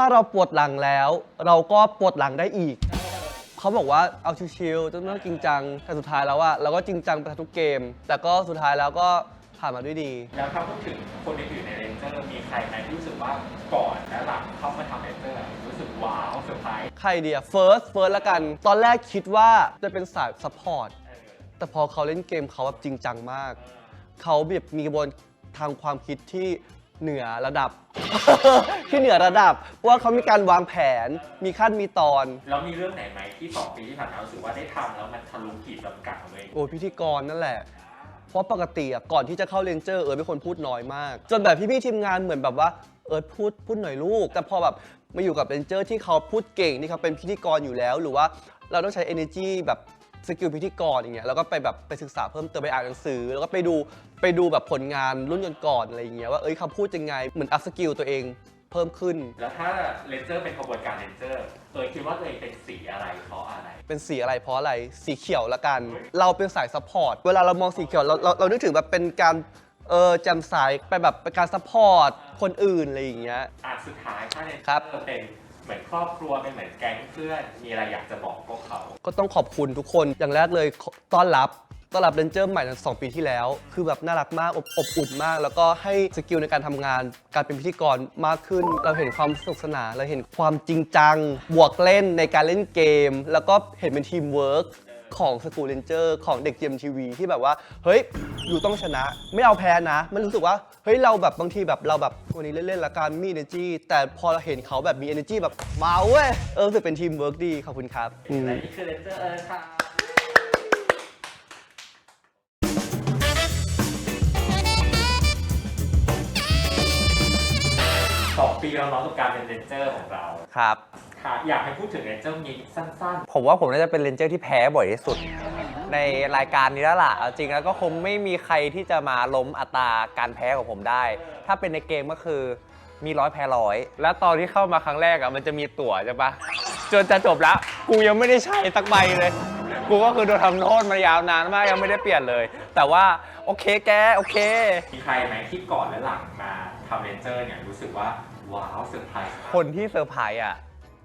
ถ้าเราปวดหลังแล้ว เราก็ปวดหลังได้อีก เขาบอกว่าเอาชิวๆต้องต้องจริงจังแต่สุดท้ายแล้วอะเราก็จริงจังไปทุกเกม แต่ก็สุดท้ายแล้วก็ผ่านมาด้วยดี แล้วถ้าพูดถึงคนอื่นๆในเรนเจอร์มีใครไหมที่รู้สึกว่าก่อนและหลังเข้ามาทำเรนเจอร์รู้สึกว้าวเซอร์ไพรส์ใครดีอะเฟิร์สเฟิร์สละกัน ตอนแรกคิดว่าจะเป็นสายซัพพอร์ตเออแต่พอเขาเล่นเกมเขาแบบจริงจังมาก เขาแบบมีกระบวนทางความคิดที่ เหนือระดับ ที่เหนือระดับ เพราะว่าเขามีการวางแผน มีขั้นมีตอน แล้วมีเรื่องไหนไหมที่สองปีที่ผ่านมารู้สึกว่าได้ทำแล้วมันทะลุขีดจำกัดของตัวเอง โอ้พิธีกรนั่นแหละ เพราะปกติอะก่อนที่จะเข้าเรนเจอร์เอิร์ธเป็นคนพูดน้อยมาก จนแบบพี่ๆทีมงานเหมือนแบบว่าเอิร์ธพูดพูดหน่อยลูก แต่พอแบบมาอยู่กับเรนเจอร์ที่เขาพูดเก่งที่เขาเป็นพิธีกรอยู่แล้ว หรือว่าเราต้องใช้ energy แบบ สกิลพิธีกรอย่างเงี้ยแล้วก็ไปแบบไปศึกษาเพิ่มเติมไปอ่านหนังสือ แล้วก็ไปดูไปดูแบบผลงานรุ่นก่อนๆอะไรอย่างเงี้ยว่าเอ้ยเขาพูดยังไงเหมือนอัพสกิลตัวเองเพิ่มขึ้น แล้วถ้าเรนเจอร์เป็นขบวนการเรนเจอร์เออคิดว่าตัวเองเป็นสีอะไรเพราะอะไร เป็นสีอะไรเพราะอะไรสีเขียวละกัน เราเป็นสายซัพพอร์ตเวลาเรามองสีเขียวเราเราเรานึกถึงแบบเป็นการเออแจำสายไปแบบเป็นการซัพพอร์ตคนอื่นอะไรอย่างเงี้ย อะสุดท้ายถ้าเรนเจครัอบร์เป็น เหมือนครอบครัวเป็นเหมือนแก๊งเพื่อนมีอะไรอยากจะบอกพวกเขา ก็ต้องขอบคุณทุกคนอย่างแรกเลยขอต้อนรับต้อนรับเรนเจอร์ใหม่ในสองปีที่แล้ว คือแบบน่ารักมากอบอบอุ่นมาก แล้วก็ให้สกิลในการทำงาน การเป็นพิธีกรมากขึ้น เราเห็นความสนุกสนานเราเห็นความจริงจัง บวกเล่นในการเล่นเกม แล้วก็เห็นเป็นทีมเวิร์ก ของสกูลเรนเจอร์ของเด็กเจมทีวีที่แบบว่า เฮ้ย อยู่ต้องชนะ ไม่เอาแพ้นะ มันรู้สึกว่า เฮ้ย เราแบบบางทีแบบเราแบบวันนี้เล่นๆละกันมี energy แต่พอเราเห็นเขาแบบมี energy แบบมาเว้ย เออรู้สึกเป็นทีมเวิร์กดี ขอบคุณครับอืม และนี่คือเรนเจอร์เออค่ะ สองปีเราน้องกับการเป็นเรนเจอร์ของเรา ครับค่ะ อยากให้พูดถึงเรนเจอร์มีสั้นผมว่าผมน่าจะเป็นเลนเจอร์ที่แพ้บ่อยที่สุด ในรายการนี้แล้วล่ะเอาจริงแล้วก็คงไม่มีใครที่จะมาล้มอัตราการแพ้ของผมได้ ถ้าเป็นในเกมก็คือมีร้อยแพ้ร้อยแล้วตอนที่เข้ามาครั้งแรกอะมันจะมีตั๋วใช่ปะจนจะจบแล้วกูยังไม่ได้ใช้สักใบเลย กูก็คือโดนทำโทษมายาวนานมากยังไม่ได้เปลี่ยนเลย แต่ว่าโอเคแกโอเค ๆ มีใครไหมที่ก่อนและหลังมาทำเรนเจอร์เนี่ยรู้สึกว่า ว้าวเซอร์ไพรส์คนที่เซอร์ไพรส์อะ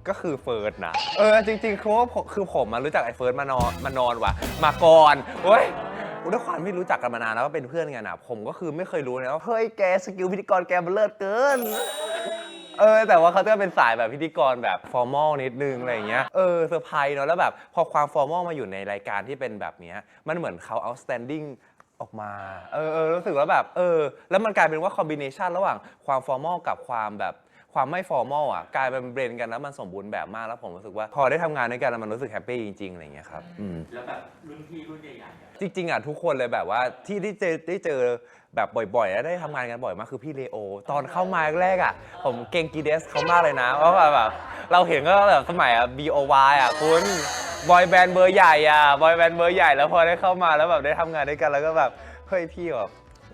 ก็คือเฟิร์สนะ เออ จริงๆคือว่าผมคือผมมารู้จักไอ้เฟิร์สมานอนมานอนว่ะ มาก่อนเฮ้ยด้วยความไม่รู้จักกันมานานแล้วก็เป็นเพื่อนกันอะ ผมก็คือไม่เคยรู้นะว่าเฮ้ยแกสกิลพิธีกรแกมันเลิศเกิน เออ แต่ว่าเขาจะเป็นสายแบบพิธีกรแบบฟอร์มอลนิดนึงอะไรอย่างเงี้ย เออเซอร์ไพรส์เนาะแล้วแบบพอความฟอร์มอลมาอยู่ในรายการที่เป็นแบบเนี้ยมันเหมือนเขา outstanding ออกมาเออเออรู้สึกว่าแบบ เออ แล้วมันกลายเป็นว่าคอมบิเนชันระหว่างความฟอร์มอลกับความแบบ ความไม่ฟอร์มอลอะกลายเป็นเบรนกันแล้วมันสมบูรณ์แบบมากแล้วผมรู้สึกว่า พอได้ทำงานด้วยกันแล้วมันรู้สึกแฮปปี้จริงๆอะไรอย่างเงี้ยครับอืม แล้วแบบรุ่นพี่รุ่นใหญ่ๆเนี่ยจริงๆอะทุกคนเลยแบบว่าที่ได้เจอได้เจอแบบบ่อยๆ แล้วได้ทำงานกันบ่อยมากคือพี่เลโอ ตอนเข้ามาแรกๆอะ ผมเก่งกีเดสเขามากเลยนะเพราะว่าแบบเราเห็นก็แบบสมัยอะ BOY อะคุณบอยแบนด์เบอร์ใหญ่อะบอยแบนด์เบอร์ใหญ่แล้วพอได้เข้ามาแล้วแบบได้ทำงานด้วยกันแล้วก็แบบเฮ้ยพี่แบบ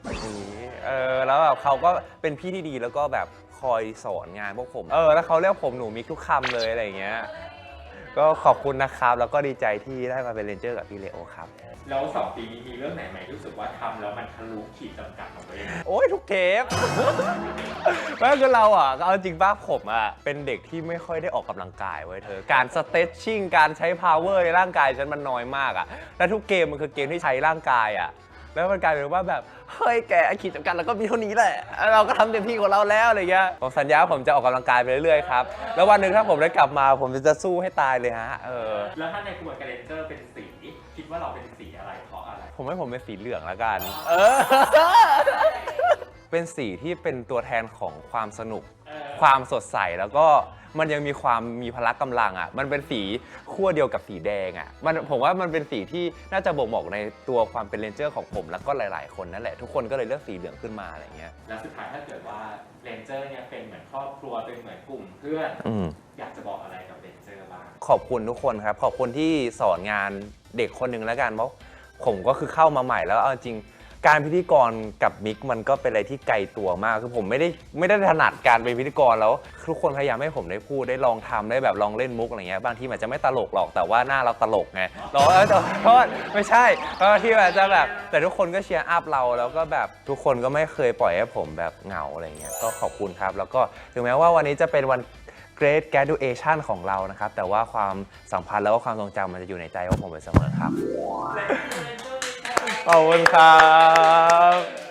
อย่างนี้เออแล้วแบบเขาก็เป็นพี่ที่ดีแล้วก็แบบ คอยสอนงานพวกผม เออ แล้วเขาเรียกผมหนูมิกทุกคำเลยอะไรอย่างเงี้ย ก็ขอบคุณนะครับ แล้วก็ดีใจที่ได้มาเป็นเรนเจอร์กับพี่เลโอครับ แล้วสองปีนี้มีเรื่องไหนไหมที่รู้สึกว่าทำแล้วมันทะลุขีดจำกัดของตัวเองโอ้ยทุกเทป ไม่คือเราอะก็เอาจริงป้าผมอะ เป็นเด็กที่ไม่ค่อยได้ออกกำลังกายไว้ยเธอ การสเต t ชิ่งการใช้ power ในร่างกายฉันมันน้อยมากอะ และทุกเกมมันคือเกมที่ใช้ร่างกายอะ แล้วมันกลายเป็นว่าแบบเฮ้ยแกขีดจำกัดเราก็มีเท่านี้แหละ เราก็ทำเต็มที่ของเราแล้วอะไรเงี้ยผมสัญญาว่าผมจะออกกำลังกายไปเรื่อยๆครับแล้ววันหนึ่งถ้าผมได้กลับมา ผมจะสู้ให้ตายเลยฮะเออแล้วถ้าในกระบวนการเรนเจอร์เป็นสีคิดว่าเราเป็นสีอะไรเพราะอะไร ผมให้ผมเป็นสีเหลืองแล้วกัน เออ เป็นสีที่เป็นตัวแทนของความสนุกเออความสดใสแล้วก็ มันยังมีความมีพละกำลังอะ มันเป็นสีขั้วเดียวกับสีแดงอะ มันผมว่ามันเป็นสีที่น่าจะบ่งบอกในตัวความเป็นเรนเจอร์ของผม แล้วก็หลาย ๆ คนนั่นแหละ ทุกคนก็เลยเลือกสีเหลืองขึ้นมาอะไรเงี้ย แล้วสุดท้ายถ้าเกิดว่าเรนเจอร์เนี่ยเป็นเหมือนครอบครัวเป็นเหมือนกลุ่มเพื่อนอืม อยากจะบอกอะไรกับเรนเจอร์บ้าง ขอบคุณทุกคนครับ ขอบคุณที่สอนงานเด็กคนหนึ่งแล้วกันเพราะผมก็คือเข้ามาใหม่แล้วเอาจริง การพิธีกรกับมิกมันก็เป็นอะไรที่ไกลตัวมากคือผมไม่ได้ไม่ได้ถนัดการเป็นพิธีกรแล้ว ทุกคนพยายามให้ผมได้พูดได้ลองทำได้แบบลองเล่นมุกอะไรเงี้ยบางทีมันจะไม่ตลกหรอกแต่ว่าหน้าเราตลกไงเราเออแต่เพราะไม่ใช่บางทีมันจะแบบแต่ทุกคนก็เชียร์อัพเราแล้วก็แบบทุกคนก็ไม่เคยปล่อยให้ผมแบบเหงาอะไรเงี้ยก็ขอบคุณครับ แล้วก็ถึงแม้ว่าวันนี้จะเป็นวัน Great Graduation ของเรานะครับ แต่ว่าความสัมพันธ์แล้วก็ความทรงจำมันจะอยู่ในใจของผมไปเสมอครับ ขอบคุณครับ